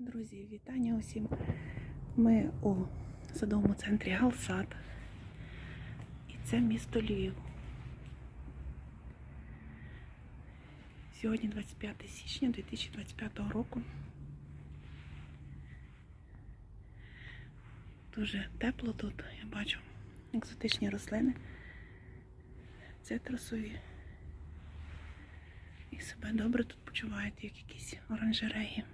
Друзі, вітання усім. Ми у садовому центрі Галсад. І це місто Львів. Сьогодні 25 січня 2025 року. Дуже тепло тут, я бачу екзотичні рослини, цитрусові. І себе добре тут почувають, як якісь оранжереї.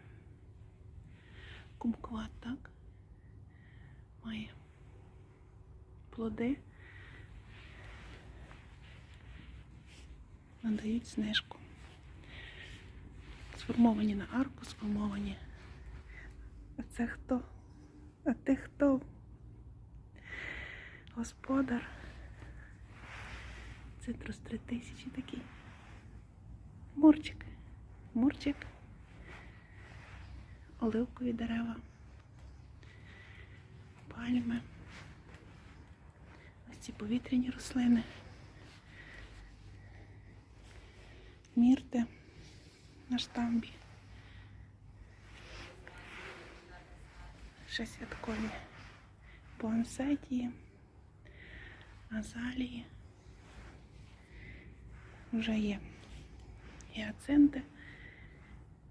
Кумкват, так? Має плоди. Надають знижку. Сформовані на арку, сформовані. А це хто? А ти хто? Господар. Цитрус 3000 такий. Мурчик. Мурчик. Оливкові дерева. Пальми. Ось ці повітряні рослини. Мірти на штамбі. Ще святкові пуансетії, азалії. Вже є гіацинти.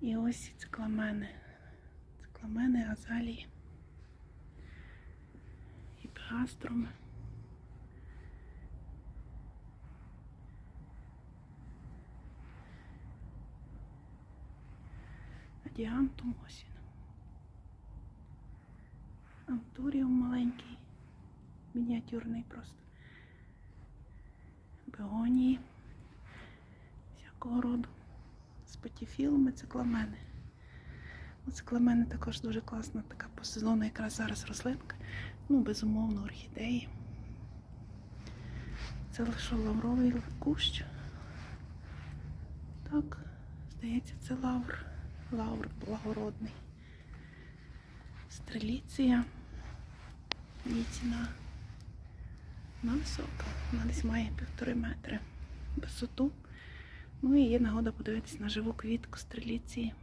І ось цикламени. Цикламени, азалії. І пегаструми. Адіантум ось він. Антуріум маленький, мініатюрний просто. Бегонії всякого роду. Спатіфілми, цикламени. Ну, Цикламени також дуже класна така по сезону якраз зараз рослинка. Ну, безумовно, орхідеї. Це лише лавровий кущ. Так, здається, це лавр. Лавр благородний. Стреліція. Її ціна на висока. Вона десь має півтори метри висоту. Ну і є нагода подивитись на живу квітку стреліції.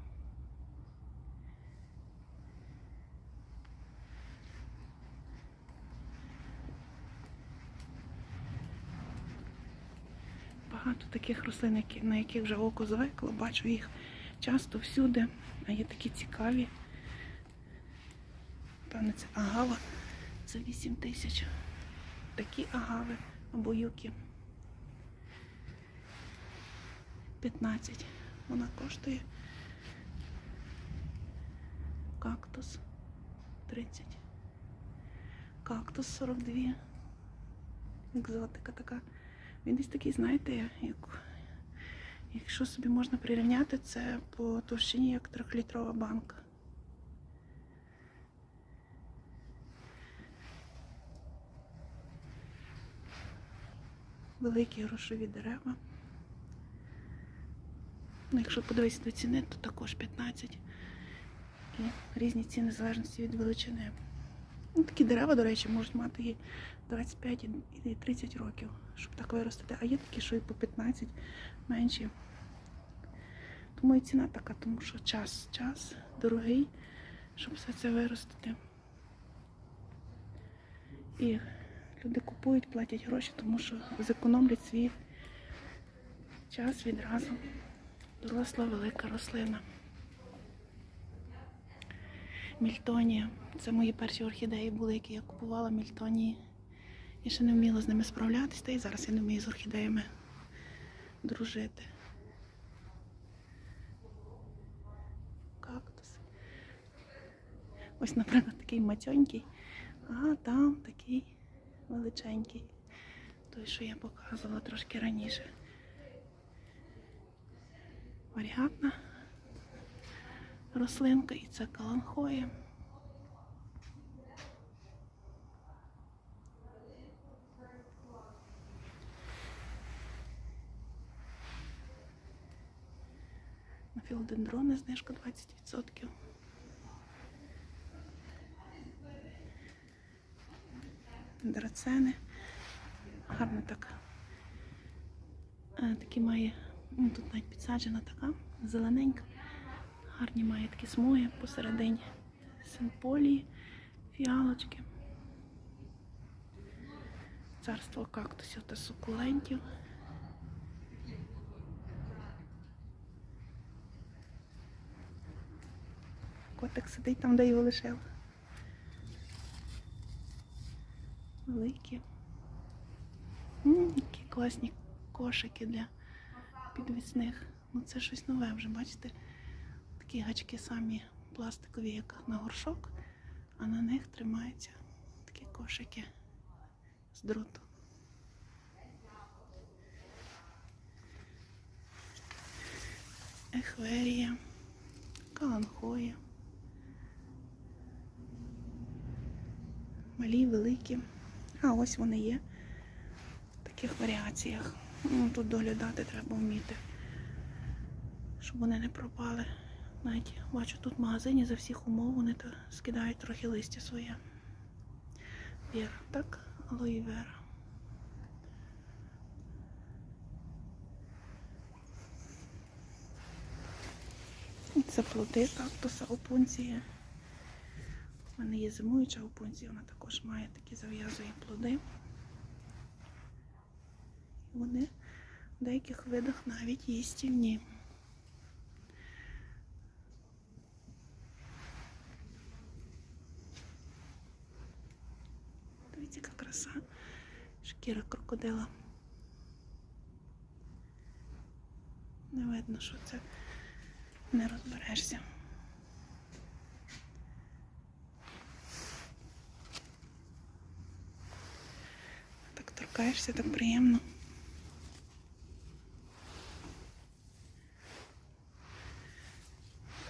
Багато таких рослин, на яких вже око звикло, бачу їх часто всюди, а є такі цікаві. Певне, це агава за 8 тисяч. Такі агави або юки. 15 вона коштує. Кактус 30. Кактус 42. Екзотика така. Він десь такий, знаєте, як, якщо собі можна прирівняти, це по товщині як трьохлітрова банка. Великі грошові дерева. Ну, якщо подивитися до ціни, то також 15. І різні ціни в залежності від величини. Ну, такі дерева, до речі, можуть мати і 25 і 30 років, щоб так виростити. А є такі, що і по 15 менші. Тому і ціна така, тому що час, час дорогий, щоб все це виростити. І люди купують, платять гроші, тому що зекономлять свій час відразу. Доросла велика рослина. Мільтонія. Це мої перші орхідеї були, які я купувала мільтонії. Я ще не вміла з ними справлятися, та і зараз я не вмію з орхідеями дружити. Кактус. Ось, наприклад, такий матьонький, а там такий величенький. Той, що я показувала трошки раніше. Варіантна рослинка і це каланхоя. На філодендрони знижка 20%. Драцени. Гарно так. Такі має, ну тут навіть підсаджена така, зелененька. Гарні має такі смуги посередині. Симполії, фіалочки. Царство кактусів та сукулентів. Котик сидить там, де його лишив. Великі. Які класні кошики для підвісних. Ну це щось нове вже, бачите? Такі гачки самі пластикові, як на горшок, а на них тримаються такі кошики з дроту. Ехверія, каланхоя. Малі, великі. А ось вони є в таких варіаціях. Ну, тут доглядати треба вміти, щоб вони не пропали. Навіть бачу, тут в магазині за всіх умов вони то скидають трохи листя своє. Віра, так? Алої вера. Це плоди кактуса опунція. У мене є зимуюча опунція, вона також має такі зав'язує плоди. Вони в деяких видах навіть їстівні. Шкіра крокодила. Не видно, що це не розберешся. Так торкаєшся, так приємно.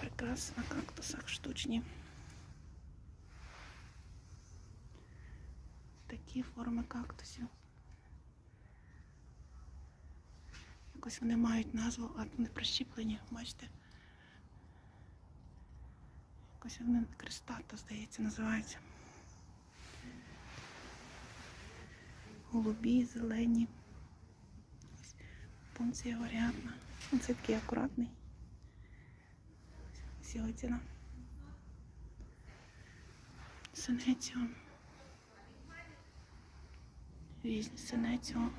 Прикраси на кактусах штучні. Такі форми кактусів. Якось вони мають назву, а вони прищіплені, бачите? Якось вони крестата, здається, називаються. Голубі, зелені. Ось пункція варіантна. Оце такий акуратний. Сьогодні. Синеціо. Різні синеціо.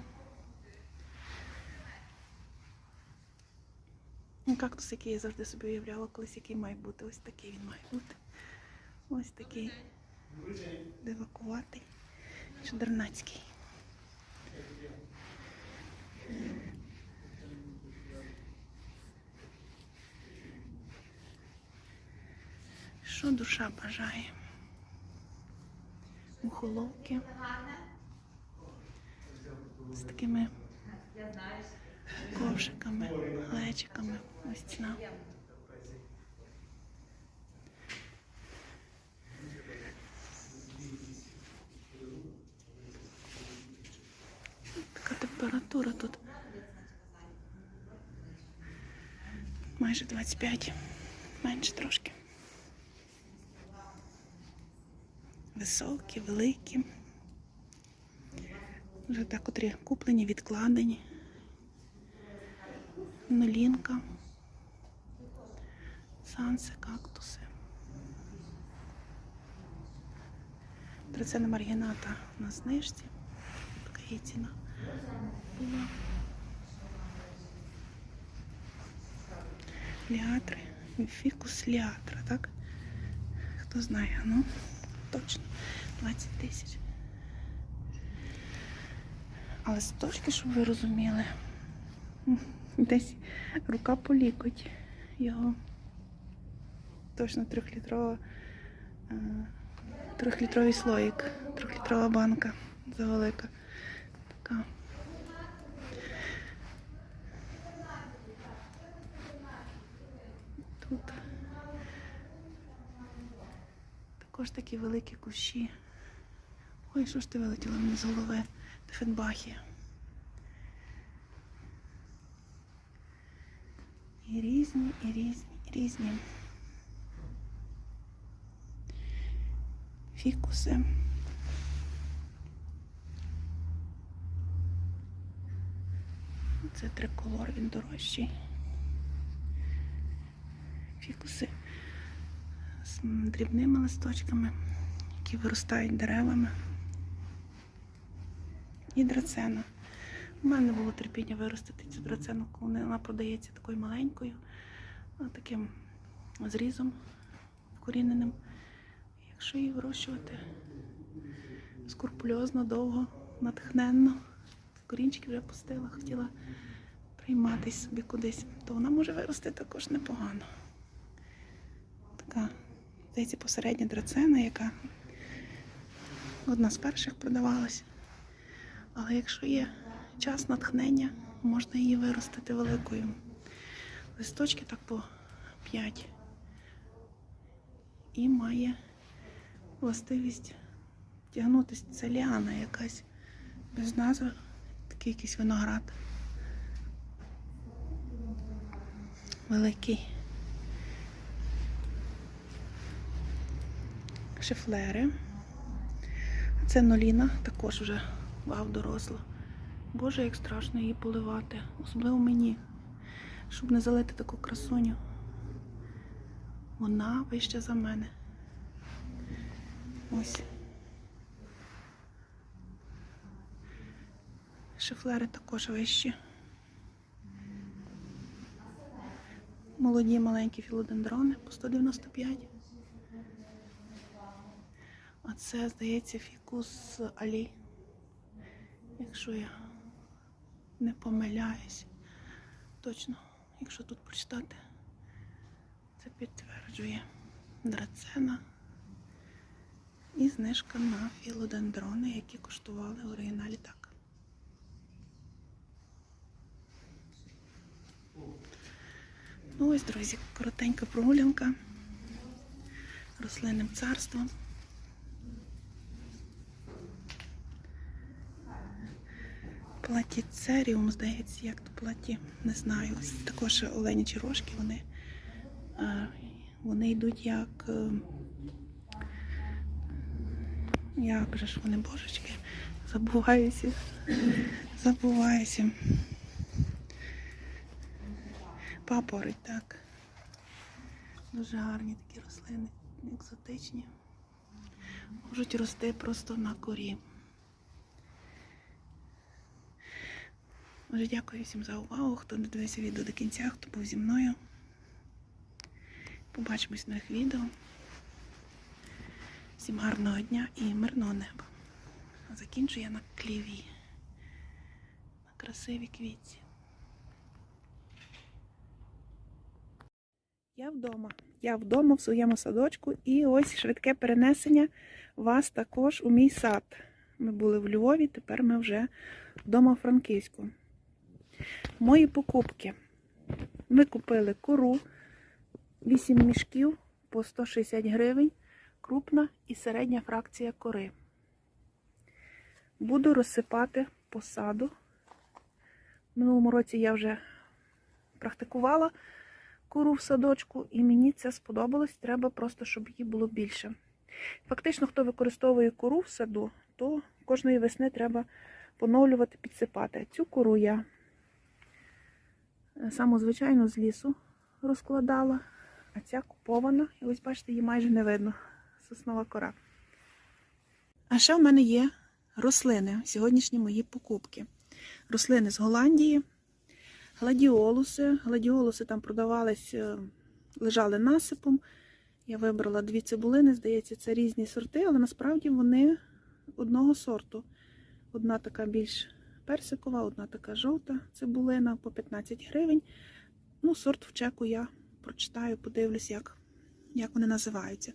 Кактус, який я завжди собі уявляла, колись який має бути. Ось такий він має бути. Ось такий дивакуватий, чудернацький. Що душа бажає? Мухоловки з такими ковшиками, глечиками. Ось ціна. Така температура тут. Майже 25, менше трошки. Високі, великі. Вже так котрі куплені, відкладені. Нулінка. Санси, кактуси. Трицена маргіната на знижці. Така є ціна. Була. Ліатри. Фікус ліатра, так? Хто знає, ну, точно. 20 тисяч. Але сточки, щоб ви розуміли, десь рука по лікоть його. Точно трьохлітрова, е, трьохлітровий слоїк, трьохлітрова банка завелика. Така. Тут також такі великі кущі. Ой, що ж ти вилетіло мені з голови? Дефенбахія. І різні, і різні, і різні. Фікуси. Це триколор, він дорожчий. фікуси з дрібними листочками, які виростають деревами. І драцена. У мене було терпіння виростити цю драцену, коли вона продається такою маленькою, таким зрізом вкоріненим. Якщо її вирощувати скрупульозно, довго, натхненно, корінчики вже пустила, хотіла прийматись собі кудись, то вона може вирости також непогано. Така, здається, посередня драцена, яка одна з перших продавалась. Але якщо є час натхнення, можна її виростити великою. Листочки так по 5. І має властивість тягнутися. Це ліана якась без назви, такий якийсь виноград. Великий. Шифлери. Це ноліна, також вже вау доросла. Боже, як страшно її поливати. Особливо мені, щоб не залити таку красуню. Вона вища за мене. Ось. Шифлери також вищі. Молоді маленькі філодендрони по 195. А це, здається, фікус Алі. Якщо я не помиляюсь. Точно, якщо тут прочитати, це підтверджує драцена і знижка на філодендрони, які коштували в оригіналі так. Ну ось, друзі, коротенька прогулянка рослинним царством. Платіцеріум, здається, як то платі, не знаю. Ось також оленячі рожки, вони, е, вони йдуть як. Як же ж вони, божечки, забуваюся. Забуваюся. Папороть, так. Дуже гарні такі рослини, екзотичні. Можуть рости просто на корі. Дуже дякую всім за увагу, хто не дивився відео до кінця, хто був зі мною. Побачимось в нових відео. Всім гарного дня і мирного неба. Закінчу я на кліві. На красивій квітці. Я вдома. Я вдома в своєму садочку і ось швидке перенесення вас також у мій сад. Ми були в Львові, тепер ми вже вдома в Франківську. Мої покупки. Ми купили кору 8 мішків по 160 гривень, крупна і середня фракція кори. Буду розсипати по саду. В минулому році я вже практикувала кору в садочку, і мені це сподобалось. Треба просто, щоб її було більше. Фактично, хто використовує кору в саду, то кожної весни треба поновлювати, підсипати. Цю кору я саму звичайну з лісу розкладала, а ця купована. І ось бачите, її майже не видно. Соснова кора. А ще в мене є рослини, сьогоднішні мої покупки. Рослини з Голландії, гладіолуси. Гладіолуси там продавались, е, лежали насипом. Я вибрала дві цибулини, здається, це різні сорти, але насправді вони одного сорту. Одна така більш персикова, одна така жовта цибулина по 15 гривень. Ну, сорт в чеку я прочитаю, подивлюсь, як, як вони називаються.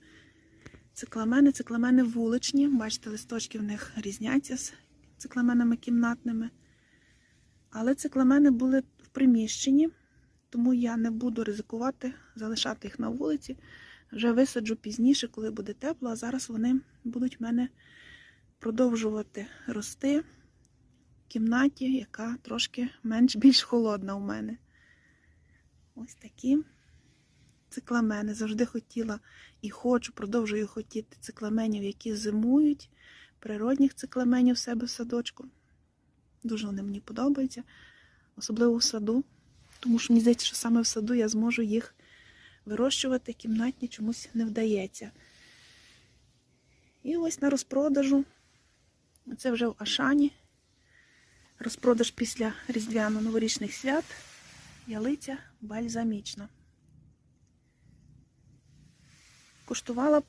Цикламени, цикламени вуличні. Бачите, листочки в них різняться з цикламенами кімнатними. Але цикламени були в приміщенні, тому я не буду ризикувати залишати їх на вулиці. Вже висаджу пізніше, коли буде тепло, а зараз вони будуть в мене продовжувати рости в кімнаті, яка трошки менш-більш холодна у мене. Ось такі цикламени. Завжди хотіла і хочу, продовжую хотіти цикламенів, які зимують, природних цикламенів в себе в садочку. Дуже вони мені подобаються, особливо в саду, тому що мені здається, що саме в саду я зможу їх вирощувати кімнатні чомусь не вдається. І ось на розпродажу. Це вже в Ашані. Розпродаж після різдвяно-новорічних свят. Ялиця бальзамічна. Коштувала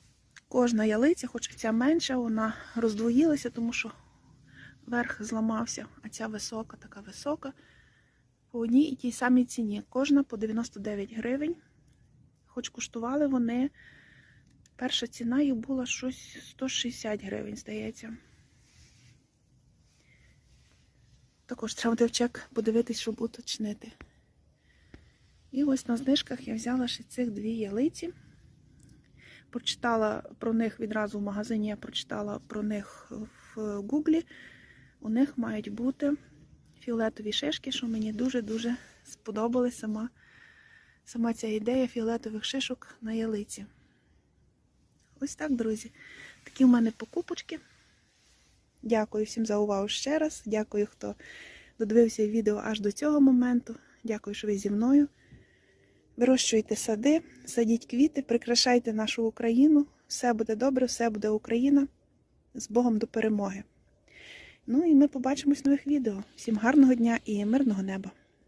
кожна ялиця, хоч ця менша, вона роздвоїлася, тому що верх зламався, а ця висока, така висока. По одній і тій самій ціні. Кожна по 99 гривень. Хоч коштували вони. Перша ціна їх була щось 160 гривень, здається. Також треба буде подивитись, щоб уточнити. І ось на знижках я взяла ще цих дві ялиці. Прочитала про них відразу в магазині, я прочитала про них в Гуглі. У них мають бути фіолетові шишки, що мені дуже-дуже сподобалась сама, сама ця ідея фіолетових шишок на ялиці. Ось так, друзі. Такі в мене покупочки. Дякую всім за увагу ще раз. Дякую, хто додивився відео аж до цього моменту. Дякую, що ви зі мною. Вирощуйте сади, садіть квіти, прикрашайте нашу Україну. Все буде добре, все буде Україна. З Богом до перемоги. Ну і ми побачимось в нових відео. Всім гарного дня і мирного неба!